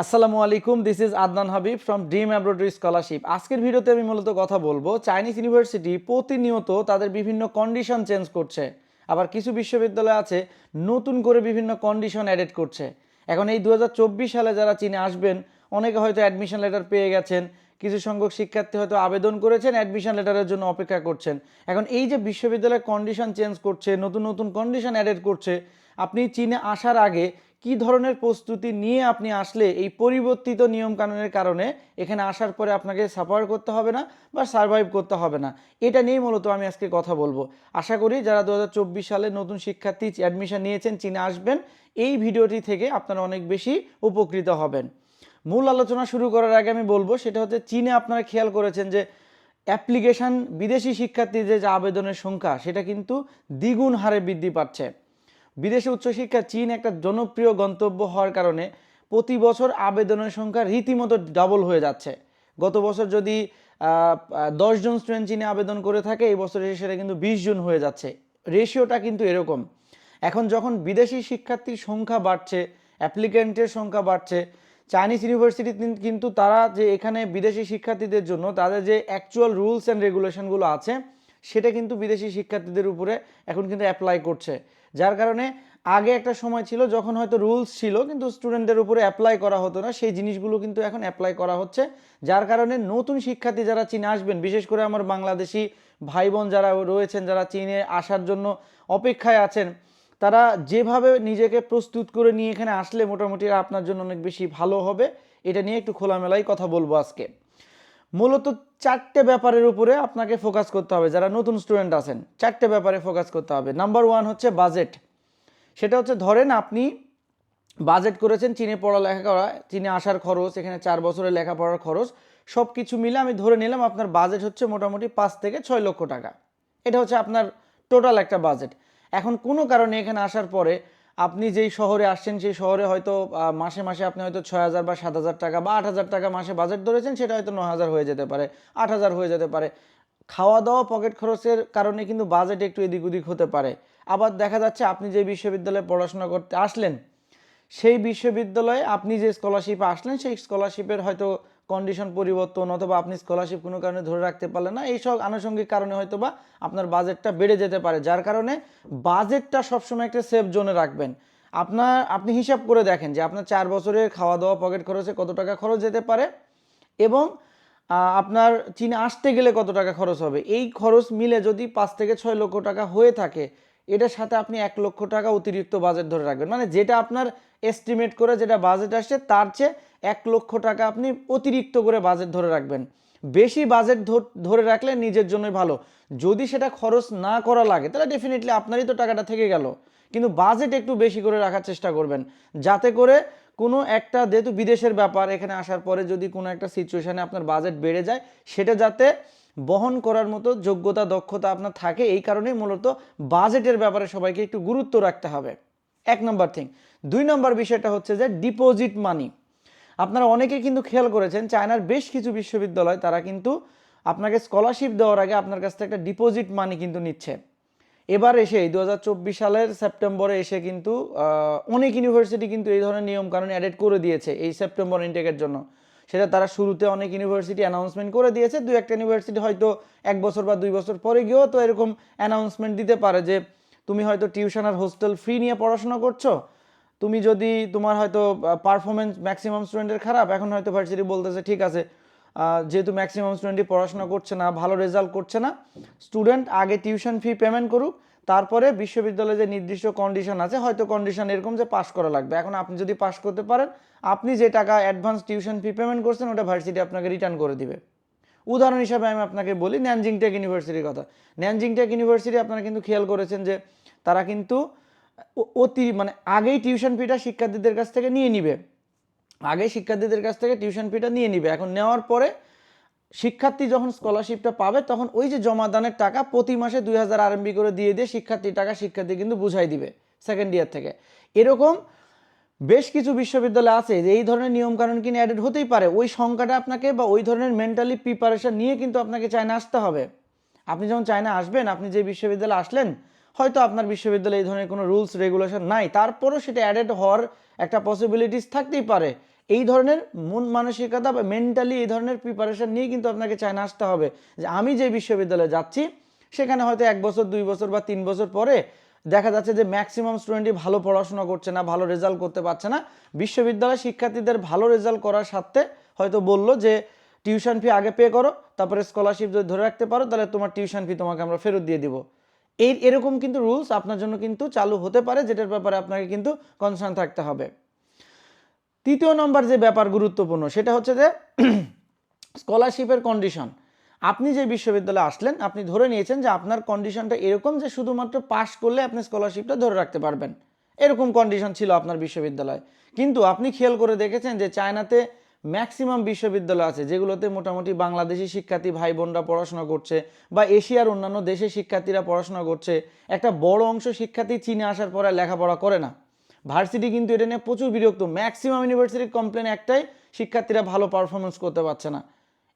আসসালামু আলাইকুম this is Adnan Habib from Dream Abroadery scholarship আজকের ভিডিওতে আমি মূলত কথা বলব চাইনিজ ইউনিভার্সিটি প্রতিনিয়ত তাদের বিভিন্ন কন্ডিশন চেঞ্জ করছে। আবার কিছু বিশ্ববিদ্যালয় আছে, নতুন করে বিভিন্ন কন্ডিশন অ্যাডেড করছে। এখন এই দু হাজার চব্বিশ সালে যারা চীনে আসবেন, অনেকে হয়তো অ্যাডমিশন লেটার পেয়ে গেছেন, কিছু সংখ্যক শিক্ষার্থী হয়তো আবেদন করেছেন অ্যাডমিশন লেটারের জন্য অপেক্ষা করছেন। এখন এই যে বিশ্ববিদ্যালয় কন্ডিশন চেঞ্জ করছে, নতুন নতুন কন্ডিশন অ্যাডেড করছে, আপনি চীনে আসার আগে কি ধরনের প্রস্তুতি নিয়ে আপনি আসলে এই পরিবর্তিত নিয়মকানুনের কারণে এখানে আসার পরে আপনাকে সাফার করতে হবে না বা সার্ভাইভ করতে হবে না? এটা নিয়েই মূলত আমি আজকে কথা বলব। আশা করি যারা দু হাজার চব্বিশ সালে নতুন শিক্ষার্থী অ্যাডমিশন নিয়েছেন, চীনে আসবেন, এই ভিডিওটি থেকে আপনারা অনেক বেশি উপকৃত হবেন। মূল আলোচনা শুরু করার আগে আমি বলব, সেটা হচ্ছে চীনে আপনারা খেয়াল করেছেন যে অ্যাপ্লিকেশন বিদেশি শিক্ষার্থীদের যে আবেদনের সংখ্যা, সেটা কিন্তু দ্বিগুণ হারে বৃদ্ধি পাচ্ছে। বিদেশে উচ্চশিক্ষা চীন একটা জনপ্রিয় গন্তব্য হওয়ার কারণে প্রতি বছর আবেদনের সংখ্যা রীতিমতো ডাবল হয়ে যাচ্ছে। গত বছর যদি দশজন স্টুডেন্ট চীনে আবেদন করে থাকে, এই বছর সেটা কিন্তু বিশ জন হয়ে যাচ্ছে। রেশিওটা কিন্তু এরকম। এখন যখন বিদেশি শিক্ষার্থীর সংখ্যা বাড়ছে অ্যাপ্লিক্যান্টের সংখ্যা বাড়ছে চাইনিজ ইউনিভার্সিটি কিন্তু তারা যে এখানে বিদেশি শিক্ষার্থীদের জন্য তাদের যে অ্যাকচুয়াল রুলস অ্যান্ড রেগুলেশনগুলো আছে সেটা কিন্তু বিদেশি শিক্ষার্থীদের উপরে এখন কিন্তু অ্যাপ্লাই করছে। যার কারণে আগে একটা সময় ছিল যখন হয়তো রুলস ছিল, কিন্তু স্টুডেন্টদের উপরে অ্যাপ্লাই করা হতো না, সেই জিনিসগুলো কিন্তু এখন অ্যাপ্লাই করা হচ্ছে। যার কারণে নতুন শিক্ষার্থী যারা চীনে আসবেন, বিশেষ করে আমার বাংলাদেশি ভাই বোন যারা রয়েছেন, যারা চীনে আসার জন্য অপেক্ষায় আছেন, তারা যেভাবে নিজেকে প্রস্তুত করে নিয়ে এখানে আসলে মোটামুটি আপনার জন্য অনেক বেশি ভালো হবে। এটা নিয়ে একটু খোলামেলাই কথা বলব আজকে। মূলত চারটে ব্যাপারের উপরে আপনাকে ফোকাস করতে হবে, যারা নতুন স্টুডেন্ট আছেন, চারটে ব্যাপারে ফোকাস করতে হবে। নাম্বার ওয়ান হচ্ছে বাজেট সেটা হচ্ছে ধরেন আপনি বাজেট করেছেন, চীনে পড়ালেখা করা, চীনে আসার খরচ, এখানে চার বছরের লেখাপড়ার খরচ সব কিছু মিলে আমি ধরে নিলাম আপনার বাজেট হচ্ছে মোটামুটি পাঁচ থেকে ছয় লক্ষ টাকা। এটা হচ্ছে আপনার টোটাল একটা বাজেট এখন কোনো কারণে এখানে আসার পরে আপনি যেই শহরে আসছেন, সেই শহরে হয়তো মাসে মাসে আপনি হয়তো ছয় হাজার বা সাত হাজার টাকা বা আট হাজার টাকা মাসে বাজেট ধরেছেন, সেটা হয়তো ন হাজার হয়ে যেতে পারে, আট হাজার হয়ে যেতে পারে। খাওয়া দাওয়া পকেট খরচের কারণে কিন্তু বাজেট একটু এদিক ওদিক হতে পারে। আবার দেখা যাচ্ছে আপনি যে বিশ্ববিদ্যালয়ে পড়াশোনা করতে আসলেন, সেই বিশ্ববিদ্যালয়ে আপনি যে স্কলারশিপে আসলেন, সেই স্কলারশিপের হয়তো কন্ডিশন পরিবর্তন অথবা আপনি স্কলারশিপ কোনো কারণে ধরে রাখতে পারলেন না, এইসব আনুষঙ্গিক কারণে হয়তো বা আপনার বাজেটটা বেড়ে যেতে পারে, যার কারণে বাজেটটা সবসময় একটা সেফ জোনে রাখবেন। আপনার, আপনি হিসাব করে দেখেন যে আপনার চার বছরের খাওয়া দাওয়া পকেট খরচে কত টাকা খরচ যেতে পারে এবং আপনার চীনে আসতে গেলে কত টাকা খরচ হবে? এই খরচ মিলে যদি পাঁচ থেকে ছয় লক্ষ টাকা হয়ে থাকে এটার সাথে আপনি এক লক্ষ টাকা অতিরিক্ত বাজেট ধরে রাখবেন। মানে যেটা আপনার এস্টিমেট করে যেটা বাজেট আসছে, তার চেয়ে এক লক্ষ টাকা আপনি অতিরিক্ত করে বাজেট ধরে রাখবেন। বেশি বাজেট ধরে রাখলে নিজের জন্যই ভালো। যদি সেটা খরচ না করা লাগে, তাহলে ডেফিনেটলি আপনারই তো টাকাটা থেকে গেল। কিন্তু বাজেট একটু বেশি করে রাখার চেষ্টা করবেন। যাতে করে কোনো একটা, যেহেতু বিদেশের ব্যাপার, এখানে আসার পরে যদি কোনো একটা সিচুয়েশানে আপনার বাজেট বেড়ে যায়, সেটা যাতে বহন করার মতো যোগ্যতা, দক্ষতা আপনার থাকে। এই কারণেই মূলত বাজেটের ব্যাপারে সবাইকে একটু গুরুত্ব রাখতে হবে। এক নম্বর থিং দুই নম্বর বিষয়টা হচ্ছে যে ডিপোজিট মানি আপনারা অনেকে কিন্তু খেয়াল করেছেন, চায়নার বেশ কিছু বিশ্ববিদ্যালয় তারা কিন্তু আপনাকে স্কলারশিপ দেওয়ার আগে আপনার কাছ থেকে একটা ডিপোজিট মানি কিন্তু নিচ্ছে। এবার এসে দু হাজার চব্বিশ সালের সেপ্টেম্বরে এসে কিন্তু অনেক ইউনিভার্সিটি কিন্তু এই ধরনের নিয়ম কারণ অ্যাডেড করে দিয়েছে এই সেপ্টেম্বর ইনটেকের জন্য। সেটা তারা শুরুতে অনেক ইউনিভার্সিটি অ্যানাউন্সমেন্ট করে দিয়েছে। দু একটা ইউনিভার্সিটি হয়তো এক বছর বা দুই বছর পরে গিয়েও তো এরকম অ্যানাউন্সমেন্ট দিতে পারে যে, তুমি হয়তো টিউশন আর হোস্টেল ফ্রি নিয়ে পড়াশোনা করছ। তুমি যদি তোমার হয়তো পারফরমেন্স ম্যাক্সিমাম স্টুডেন্টের খারাপ, এখন হয়তো ভার্সিটি বলতেছে, ঠিক আছে যেহেতু ম্যাক্সিমাম স্টুডেন্টই পড়াশোনা করছে না, ভালো রেজাল্ট করছে না স্টুডেন্ট আগে টিউশন ফি পেমেন্ট করুক তারপরে বিশ্ববিদ্যালয়ে যে নির্দিষ্ট কন্ডিশন আছে, হয়তো কন্ডিশন এরকম যে পাস করা লাগবে। এখন আপনি যদি পাস করতে পারেন, আপনি যে টাকা অ্যাডভান্স টিউশন ফি পেমেন্ট করছেন, ওটা ভার্সিটি আপনাকে রিটার্ন করে দিবে। উদাহরণ হিসাবে আমি আপনাকে বলি ন্যানজিং টেক ইউনিভার্সিটির কথা। ন্যানজিং টেক ইউনিভার্সিটি আপনারা কিন্তু খেয়াল করেছেন যে, তারা কিন্তু অতি মানে আগেই টিউশন ফিটা শিক্ষার্থীদের কাছ থেকে নিয়ে নিবে। আগে শিক্ষার্থীদের কাছ থেকে টিউশন ফিটা নিয়ে নিবে। এখন নেওয়ার পরে শিক্ষার্থী যখন স্কলারশিপটা পাবে, তখন ওই যে জমাদানের টাকা প্রতি মাসে দুই হাজার আরএমবি করে দিয়ে দিয়ে শিক্ষার্থীর টাকা শিক্ষার্থী কিন্তু বুঝাই দিবে সেকেন্ড ইয়ার থেকে। এরকম বেশ কিছু বিশ্ববিদ্যালয় আছে যে এই ধরনের নিয়মকানুন কিনে অ্যাডেড হতেই পারে। ওই সংখ্যাটা আপনাকে বা ওই ধরনের মেন্টালি প্রিপারেশন নিয়ে কিন্তু আপনাকে চায়না আসতে হবে। আপনি যখন চায়না আসবেন, আপনি যে বিশ্ববিদ্যালয়ে আসলেন, হয়তো আপনার বিশ্ববিদ্যালয়ে এই ধরনের কোনো রুলস রেগুলেশন নাই। তারপরও সেটা অ্যাডেড হওয়ার একটা পসিবিলিটিস থাকতেই পারে। এই ধরনের মন মানসিকতা বা মেন্টালি এই ধরনের প্রিপারেশন নিয়ে কিন্তু আপনাকে চায়না আসতে হবে। যে আমি যে বিশ্ববিদ্যালয়ে যাচ্ছি, সেখানে হয়তো এক বছর, দুই বছর বা তিন বছর পরে দেখা যাচ্ছে যে ম্যাক্সিমাম স্টুডেন্টই ভালো পড়াশোনা করছে না, ভালো রেজাল্ট করতে পারছে না। বিশ্ববিদ্যালয় শিক্ষার্থীদের ভালো রেজাল্ট করার সাথে হয়তো বলল যে টিউশন ফি আগে পে করো, তারপরে স্কলারশিপ যদি ধরে রাখতে পারো, তাহলে তোমার টিউশন ফি তোমাকে আমরা ফেরত দিয়ে দিব। এই, এরকম কিন্তু রুলস আপনার জন্য কিন্তু চালু হতে পারে, যেটার ব্যাপারে আপনাকে কিন্তু কনসার্ন থাকতে হবে। তৃতীয় নম্বর যে ব্যাপার গুরুত্বপূর্ণ, সেটা হচ্ছে যে স্কলারশিপের কন্ডিশন। আপনি যে বিশ্ববিদ্যালয়ে আসলেন, আপনি ধরে নিয়েছেন যে আপনার কন্ডিশনটা এরকম যে শুধুমাত্র পাশ করলে আপনি স্কলারশিপটা ধরে রাখতে পারবেন। এরকম কন্ডিশন ছিল আপনার বিশ্ববিদ্যালয়। কিন্তু আপনি খেয়াল করে দেখেছেন যে চায়নাতে ম্যাক্সিমাম বিশ্ববিদ্যালয় আছে যেগুলোতে মোটামুটি বাংলাদেশি শিক্ষার্থী ভাই বোনরা পড়াশোনা করছে বা এশিয়ার অন্যান্য দেশের শিক্ষার্থীরা পড়াশোনা করছে। একটা বড় অংশ শিক্ষার্থী চীনে আসার পরে লেখাপড়া করে না। ভার্সিটি কিন্তু এটা নিয়ে প্রচুর বিরক্ত। ম্যাক্সিমাম ইউনিভার্সিটির কমপ্লেন একটাই, শিক্ষার্থীরা ভালো পারফরমেন্স করতে পারছে না।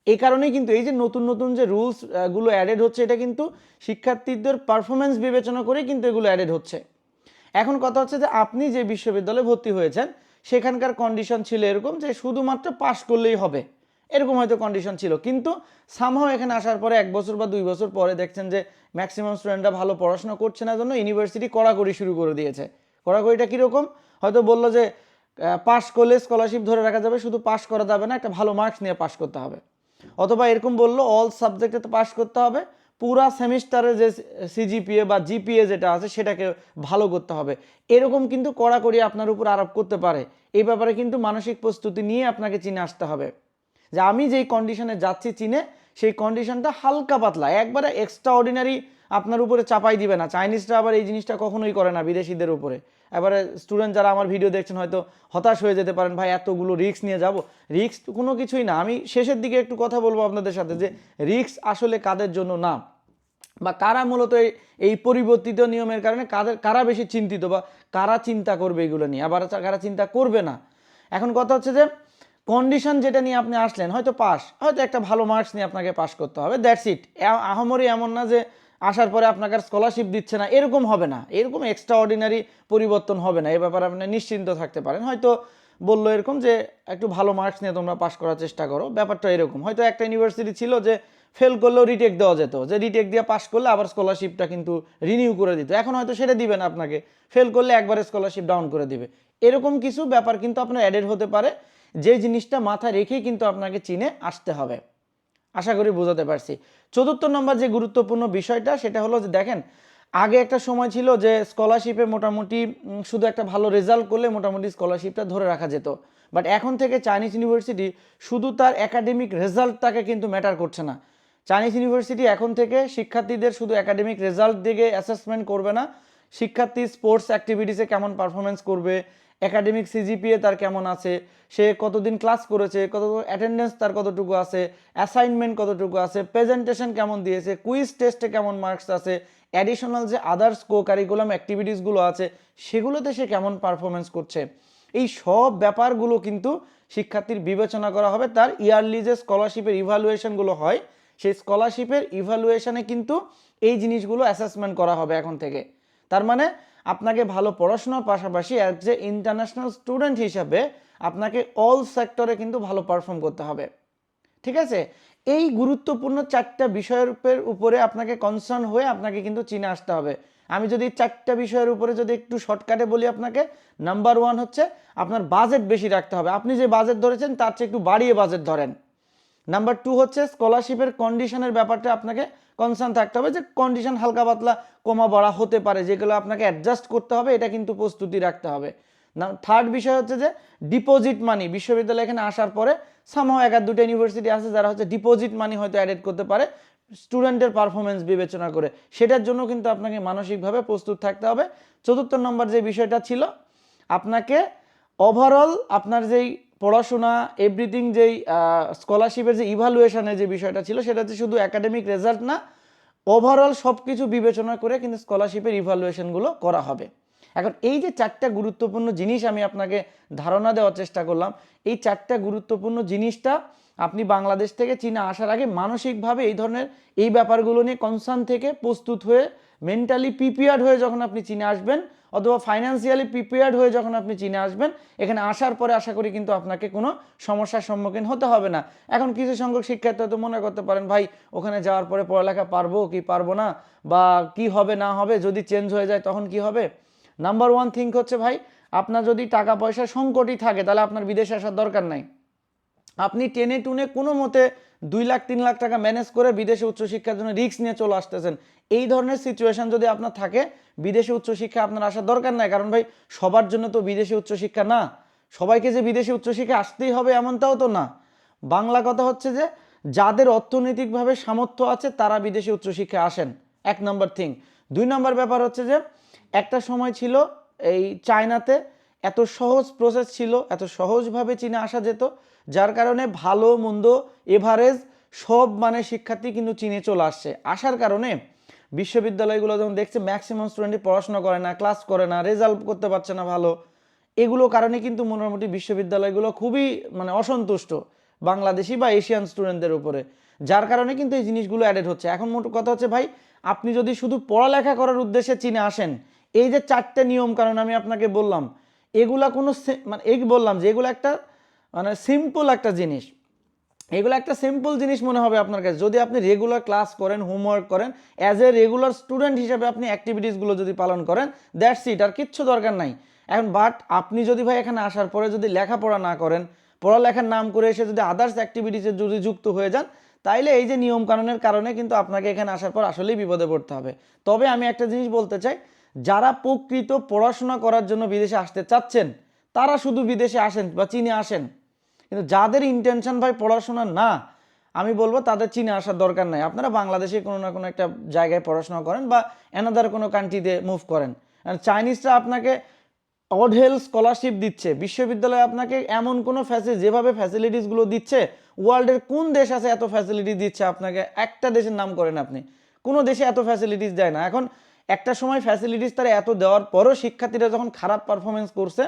এই কারণেই কিন্তু এই যে নতুন নতুন যে রুলসগুলো অ্যাডেড হচ্ছে, এটা কিন্তু শিক্ষার্থীদের পারফরমেন্স বিবেচনা করেই কিন্তু এগুলো অ্যাডেড হচ্ছে। এখন কথা হচ্ছে যে আপনি যে বিশ্ববিদ্যালয়ে ভর্তি হয়েছেন, সেখানকার কন্ডিশন ছিল এরকম যে শুধুমাত্র পাশ করলেই হবে। এরকম হয়তো কন্ডিশন ছিল। কিন্তু সামহাও এখানে আসার পরে এক বছর বা দুই বছর পরে দেখছেন যে ম্যাক্সিমাম স্টুডেন্টরা ভালো পড়াশোনা করছে না জন্য ইউনিভার্সিটি কড়াকড়ি শুরু করে দিয়েছে। কড়াকড়িটা কীরকম? হয়তো বলল যে পাশ করলে স্কলারশিপ ধরে রাখা যাবে, শুধু পাশ করা যাবে না, একটা ভালো মার্কস নিয়ে পাশ করতে হবে। অথবা এরকম বলল অল সাবজেক্টে তো পাশ করতে হবে, পুরা সেমিস্টারে যে সিজিপিএ বা জিপিএ যেটা আছে, সেটাকে ভালো করতে হবে। এরকম কিন্তু কড়াকড়ি আপনার উপর আরোপ করতে পারে। এই ব্যাপারে কিন্তু মানসিক প্রস্তুতি নিয়ে আপনাকে চিনে আসতে হবে। যে আমি যেই কন্ডিশনে যাচ্ছি চীনে, সেই কন্ডিশনটা হালকা পাতলা, একবারে এক্সট্রা অর্ডিনারি আপনার উপরে চাপাই দিবে না। চাইনিজরা আবার এই জিনিসটা কখনোই করে না বিদেশিদের উপরে। এবারে স্টুডেন্ট যারা আমার ভিডিও দেখছেন হয়তো হতাশ হয়ে যেতে পারেন, ভাই, এতগুলো রিস্ক নিয়ে যাব? রিস্ক কোনো কিছুই না। আমি শেষের দিকে একটু কথা বলব আপনাদের সাথে যে রিস্ক আসলে কাদের জন্য না? বা কারা মূলত এই পরিবর্তিত নিয়মের কারণে কাদের, কারা বেশি চিন্তিত বা কারা চিন্তা করবে এগুলো নিয়ে? আবার কারা চিন্তা করবে না? এখন কথা হচ্ছে যে কন্ডিশন যেটা নিয়ে আপনি আসলেন, হয়তো পাস, হয়তো একটা ভালো মার্কস নিয়ে আপনাকে পাস করতে হবে দ্যাটস ইট আহামরি এমন না যে আসার পরে আপনাকে স্কলারশিপ দিচ্ছে না, এরকম হবে না। এরকম এক্সট্রা অর্ডিনারি পরিবর্তন হবে না। এ ব্যাপারে আপনি নিশ্চিন্ত থাকতে পারেন। হয়তো বলল এরকম যে, একটু ভালো মার্কস নিয়ে তোমরা পাস করার চেষ্টা করো। ব্যাপারটা এরকম। হয়তো একটা ইউনিভার্সিটি ছিল যে ফেল করলেও রিটেক দেওয়া যেত। যে রিটেক দিয়ে পাস করলে আবার স্কলারশিপটা কিন্তু রিনিউ করে দিত। এখন হয়তো সেটা দিবে না আপনাকে। ফেল করলে একবারে স্কলারশিপ ডাউন করে দিবে। এরকম কিছু ব্যাপার কিন্তু আপনার অ্যাডেড হতে পারে। যে জিনিসটা মাথায় রেখেই কিন্তু আপনাকে চিনে আসতে হবে। আশা করি বোঝাতে পারছি। চতুর্থ নম্বর যে গুরুত্বপূর্ণ বিষয়টা, সেটা হলো যে দেখেন, আগে একটা সময় ছিল যে স্কলারশিপে মোটামুটি শুধু একটা ভালো রেজাল্ট করলে মোটামুটি স্কলারশিপটা ধরে রাখা যেত। বাট এখন থেকে চাইনিজ ইউনিভার্সিটি শুধু তার একাডেমিক রেজাল্টটাকে কিন্তু ম্যাটার করছে না। চাইনিজ ইউনিভার্সিটি এখন থেকে শিক্ষার্থীদের শুধু একাডেমিক রেজাল্ট দিকে অ্যাসেসমেন্ট করবে না। শিক্ষার্থী স্পোর্টস অ্যাক্টিভিটিসে কেমন পারফরমেন্স করবে একাডেমিক সিজিপিএ তার কেমন আছে? সে কতদিন ক্লাস করেছে? কত অ্যাটেন্ডেন্স তার কতটুকু আছে? অ্যাসাইনমেন্ট কতটুকু আছে? প্রেজেন্টেশন কেমন দিয়েছে? কুইজ টেস্টে কেমন মার্কস আছে? অ্যাডিশনাল যে আদার্স কো কারিকুলাম অ্যাক্টিভিটিসগুলো আছে, সেগুলোতে সে কেমন পারফরমেন্স করছে? এই সব ব্যাপারগুলো কিন্তু শিক্ষার্থীর বিবেচনা করা হবে। তার ইয়ারলি যে স্কলারশিপের ইভ্যালুয়েশনগুলো হয়, সেই স্কলারশিপের ইভ্যালুয়েশনে কিন্তু এই জিনিসগুলো অ্যাসেসমেন্ট করা হবে এখন থেকে। তার মানে আপনাকে ভালো পড়াশোনার পাশাপাশি অ্যাজ যে ইন্টারন্যাশনাল স্টুডেন্ট হিসাবে আপনাকে অল সেক্টরে কিন্তু ভালো পারফর্ম করতে হবে। ঠিক আছে? এই গুরুত্বপূর্ণ চারটা বিষয়ের উপরে আপনাকে কনসার্ন হয়ে আপনাকে কিন্তু চিনে আসতে হবে। আমি যদি চারটা বিষয়ের উপরে যদি একটু শর্টকাটে বলি আপনাকে নাম্বার ওয়ান হচ্ছে আপনার বাজেট বেশি রাখতে হবে। আপনি যে বাজেট ধরেছেন তার চেয়ে একটু বাড়িয়ে বাজেট ধরেন। নাম্বার টু হচ্ছে স্কলারশিপের কন্ডিশনের ব্যাপারটা আপনাকে কনসার্ন থাকতে হবে যে কন্ডিশন হালকা পাতলা, কমা বাড়া হতে পারে, যেগুলো আপনাকে অ্যাডজাস্ট করতে হবে, এটা কিন্তু প্রস্তুতি রাখতে হবে। না থার্ড বিষয় হচ্ছে যে ডিপোজিট মানি বিশ্ববিদ্যালয় এখানে আসার পরে সামহাও এক আর দুটো ইউনিভার্সিটি আছে যারা হচ্ছে ডিপোজিট মানি হয়তো অ্যাডেড করতে পারে স্টুডেন্টের পারফরমেন্স বিবেচনা করে। সেটার জন্য কিন্তু আপনাকে মানসিকভাবে প্রস্তুত থাকতে হবে। চতুর্থ নম্বর যে বিষয়টা ছিল, আপনাকে ওভারঅল আপনার যেই পড়াশোনা এভরিথিং যেই স্কলারশিপের যে ইভালুয়েশনের যে বিষয়টা ছিল সেটা হচ্ছে শুধু একাডেমিক রেজাল্ট না ওভারঅল সব কিছু বিবেচনা করে কিন্তু স্কলারশিপের ইভালুয়েশনগুলো করা হবে। এখন এই যে চারটা গুরুত্বপূর্ণ জিনিস আমি আপনাকে ধারণা দেওয়ার চেষ্টা করলাম, এই চারটা গুরুত্বপূর্ণ জিনিসটা আপনি বাংলাদেশ থেকে চীনা আসার আগে মানসিকভাবে এই ধরনের এই ব্যাপারগুলো নিয়ে কনসার্ন থেকে প্রস্তুত হয়ে মেন্টালি প্রিপেয়ার্ড হয়ে যখন আপনি চীনে আসবেন অথবা ফাইন্যান্সিয়ালি প্রিপেয়ার্ড হয়ে যখন আপনি চীনে আসবেন, এখানে আসার পরে আশা করি কিন্তু আপনাকে কোনো সমস্যার সম্মুখীন হতে হবে না। এখন কিছু সংখ্যক শিক্ষার্থী হয়তো মনে করতে পারেন, ভাই, ওখানে যাওয়ার পরে পড়ালেখা পারব কি পারব না? বা কি হবে না হবে? যদি চেঞ্জ হয়ে যায় তখন কি হবে? নাম্বার ওয়ান থিঙ্ক হচ্ছে, ভাই, আপনার যদি টাকা পয়সা সংকটই থাকে, তাহলে আপনার বিদেশে আসার দরকার নাই। আপনি টেনে টুনে কোনো মতে দুই লাখ, তিন লাখ টাকা ম্যানেজ করে বিদেশে উচ্চশিক্ষার জন্য রিস্ক নিয়ে চলে আসতেছেন। এই ধরনের সিচুয়েশন যদি আপনার থাকে, বিদেশে উচ্চশিক্ষা আপনার আসার দরকার নাই। কারণ ভাই, সবার জন্য তো বিদেশে উচ্চশিক্ষা না। সবাইকে যে বিদেশে উচ্চশিক্ষা আসতেই হবে এমনটাও তো না। বাংলা কথা হচ্ছে যে, যাদের অর্থনৈতিকভাবে সামর্থ্য আছে, তারা বিদেশে উচ্চশিক্ষা আসেন। এক নম্বর থিং দুই নম্বর ব্যাপার হচ্ছে যে, একটা সময় ছিল এই চায়নাতে এত সহজ প্রসেস ছিল, এত সহজভাবে চীনে আসা যেত, যার কারণে ভালো, মন্দ এভারেজ সব মানে শিক্ষার্থী কিন্তু চীনে চলে আসছে। আসার কারণে বিশ্ববিদ্যালয়গুলো যখন দেখছে ম্যাক্সিমাম স্টুডেন্টই পড়াশোনা করে না ক্লাস করে না রেজাল্ট করতে পারছে না ভালো, এগুলো কারণে কিন্তু মোটামুটি বিশ্ববিদ্যালয়গুলো খুবই মানে অসন্তুষ্ট বাংলাদেশি বা এশিয়ান স্টুডেন্টদের উপরে, যার কারণে কিন্তু এই জিনিসগুলো অ্যাডেড হচ্ছে। এখন মোট কথা হচ্ছে, ভাই, আপনি যদি শুধু পড়ালেখা করার উদ্দেশ্যে চীনে আসেন, এই যে চারটে নিয়ম কারণ আমি আপনাকে বললাম এগুলা কোনো মানে এই বললাম যে এগুলো একটা মানে সিম্পল একটা জিনিস। এগুলো একটা সিম্পল জিনিস মনে হবে আপনার কাছে। যদি আপনি রেগুলার ক্লাস করেন হোমওয়ার্ক করেন অ্যাজ এ রেগুলার স্টুডেন্ট হিসেবে আপনি অ্যাক্টিভিটিসগুলো যদি পালন করেন দ্যাটস ইট আর কিচ্ছু দরকার নাই। এখন বাট আপনি যদি ভাই এখানে আসার পরে যদি লেখাপড়া না করেন, পড়ালেখার নাম করে এসে যদি আদার্স অ্যাক্টিভিটিসে যদি যুক্ত হয়ে যান, তাইলে এই যে নিয়ম কানুনের কারণে কিন্তু আপনাকে এখানে আসার পর আসলেই বিপদে পড়তে হবে। তবে আমি একটা জিনিস বলতে চাই যারা প্রকৃত পড়াশোনা করার জন্য বিদেশে আসতে চাচ্ছেন, তারা শুধু বিদেশে আসেন বা চীনে আসেন। কিন্তু যাদের ইন্টেনশন ভাই পড়াশোনা না, আমি বলব তাদের চীনে আসার দরকার নাই। আপনারা বাংলাদেশে কোনো না কোনো একটা জায়গায় পড়াশোনা করেন বা অ্যানাদার কোনো কান্ট্রিতে মুভ করেন। আর চাইনিজরা আপনাকে অঢেল স্কলারশিপ দিচ্ছে। বিশ্ববিদ্যালয়ে আপনাকে এমন কোনো ফ্যাসি যেভাবে ফ্যাসিলিটিসগুলো দিচ্ছে ওয়ার্ল্ডের কোন দেশ আছে এত ফ্যাসিলিটি দিচ্ছে, আপনাকে একটা দেশের নাম করেন আপনি। কোনো দেশে এত ফ্যাসিলিটিস দেয় না। এখন একটা সময় ফ্যাসিলিটিস তারা এত দেওয়ার পরও শিক্ষার্থীরা যখন খারাপ পারফরমেন্স করছে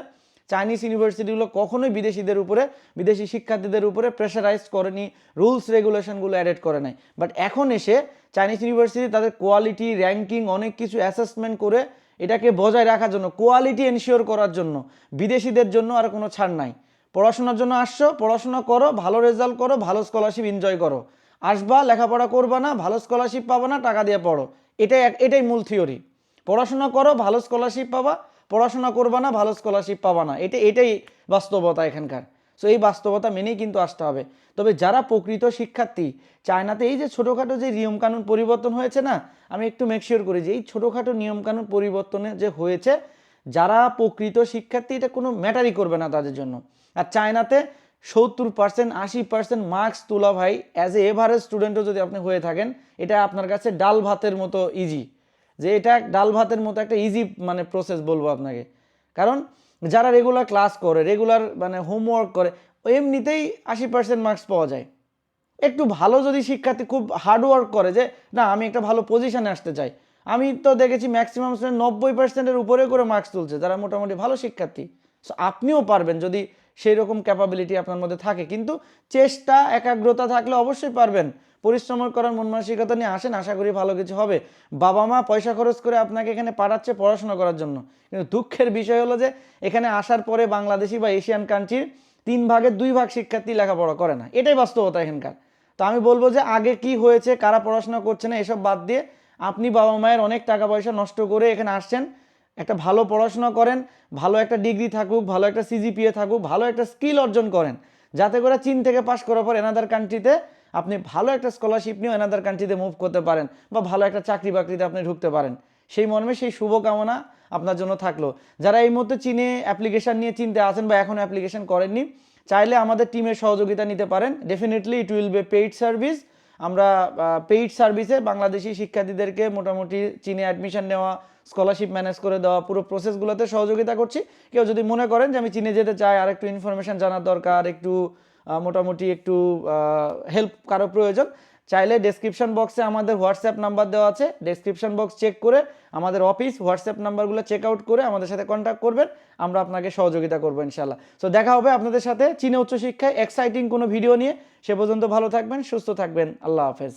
চাইনিজ ইউনিভার্সিটিগুলো কখনোই বিদেশিদের উপরে, বিদেশি শিক্ষার্থীদের উপরে প্রেশারাইজ করেনি রুলস রেগুলেশনগুলো অ্যাডেড করে নাই। বাট এখন এসে চাইনিজ ইউনিভার্সিটি তাদের কোয়ালিটি র্যাঙ্কিং অনেক কিছু অ্যাসেসমেন্ট করে এটাকে বজায় রাখার জন্য কোয়ালিটি এনশিওর করার জন্য বিদেশিদের জন্য আর কোনো ছাড় নাই। পড়াশোনার জন্য আসছো, পড়াশোনা করো, ভালো রেজাল্ট করো, ভালো স্কলারশিপ এনজয় করো। আসবা, লেখাপড়া করবা না, ভালো স্কলারশিপ পাবা না, টাকা দিয়ে পড়ো। এটাই এটাই মূল থিওরি। পড়াশোনা করো, ভালো স্কলারশিপ পাবা। পড়াশোনা করবা না, ভালো স্কলারশিপ পাবা না। এটা, এটাই বাস্তবতা এখানকার। সো এই বাস্তবতা মেনেই কিন্তু আসতে হবে। তবে যারা প্রকৃত শিক্ষার্থী, চায়নাতে এই যে ছোটোখাটো যে নিয়মকানুন পরিবর্তন হয়েছে না, আমি একটু মেকশিওর করি যে এই ছোটোখাটো নিয়মকানুন পরিবর্তনে যে হয়েছে, যারা প্রকৃত শিক্ষার্থী, এটা কোনো ম্যাটারই করবে না তাদের জন্য। আর চায়নাতে সত্তর পার্সেন্ট আশি পার্সেন্ট মার্কস তোলা ভাই অ্যাজ এ এভারেজ স্টুডেন্টও যদি আপনি হয়ে থাকেন, এটা আপনার কাছে ডাল ভাতের মতো ইজি যে এটা ডাল ভাতের মতো একটা ইজি মানে প্রসেস বলব আপনাকে। কারণ যারা রেগুলার ক্লাস করে রেগুলার মানে হোমওয়ার্ক করে, এমনিতেই আশি পার্সেন্ট মার্কস পাওয়া যায়। একটু ভালো যদি শিক্ষার্থী খুব হার্ডওয়ার্ক করে যে, না, আমি একটা ভালো পজিশনে আসতে চাই। আমি তো দেখেছি ম্যাক্সিমাম স্টুডেন্ট নব্বই পার্সেন্টের উপরে করে মার্কস তুলছে, যারা মোটামুটি ভালো শিক্ষার্থী। সো আপনিও পারবেন যদি সেই রকম ক্যাপাবিলিটি আপনার মধ্যে থাকে। কিন্তু চেষ্টা, একাগ্রতা থাকলে অবশ্যই পারবেন। পরিশ্রম করার মন মানসিকতা নিয়ে আসেন, আশা করি ভালো কিছু হবে। বাবা মা পয়সা খরচ করে আপনাকে এখানে পাঠাচ্ছে পড়াশোনা করার জন্য। কিন্তু দুঃখের বিষয় হলো যে, এখানে আসার পরে বাংলাদেশি বা এশিয়ান কান্ট্রির তিন ভাগের দুই ভাগ শিক্ষার্থী লেখাপড়া করে না। এটাই বাস্তবতা এখানকার। তো আমি বলব যে, আগে কি হয়েছে, কারা পড়াশোনা করছে না, এসব বাদ দিয়ে আপনি বাবা মায়ের অনেক টাকা পয়সা নষ্ট করে এখানে আসছেন। একটা ভালো পড়াশোনা করেন, ভালো একটা ডিগ্রি থাকুক, ভালো একটা সিজিপিএ থাকুক, ভালো একটা স্কিল অর্জন করেন, যাতে করে চীন থেকে পাশ করার পর এনাদার কান্ট্রিতে আপনি ভালো একটা স্কলারশিপ নিয়ে এনাদার কান্ট্রিতে মুভ করতে পারেন বা ভালো একটা চাকরি বাকরিতে আপনি ঢুকতে পারেন। সেই মর্মে সেই শুভকামনা আপনার জন্য থাকল। যারা এই মুহূর্তে চীনে অ্যাপ্লিকেশন নিয়ে চিনতে আছেন বা এখনও অ্যাপ্লিকেশন করেননি, চাইলে আমাদের টিমের সহযোগিতা নিতে পারেন। Definitely it will be paid service আমরা পেইড সার্ভিসে বাংলাদেশি শিক্ষার্থীদেরকে মোটামুটি চীনে অ্যাডমিশন নেওয়া স্কলারশিপ ম্যানেজ করে দেওয়া, পুরো প্রসেসগুলোতে সহযোগিতা করছি। কেউ যদি মনে করেন যে আমি চীনে যেতে চাই আর একটু ইনফরমেশান জানার দরকার, একটু মোটামুটি একটু হেল্প কারও প্রয়োজন চাইলে ডেসক্রিপশন বক্সে আমাদের হোয়াটসঅ্যাপ নাম্বার দেওয়া আছে। ডেসক্রিপশন বক্স চেক করে আমাদের অফিস হোয়াটসঅ্যাপ নাম্বারগুলো চেক আউট করে আমাদের সাথে কন্ট্যাক্ট করবেন। আমরা আপনাকে সহযোগিতা করব ইনশাল্লাহ সো দেখা হবে আপনাদের সাথে। চীনে উচ্চশিক্ষায় এক্সাইটিং কোনো ভিডিও নিয়ে। সে পর্যন্ত ভালো থাকবেন, সুস্থ থাকবেন। আল্লাহ হাফেজ।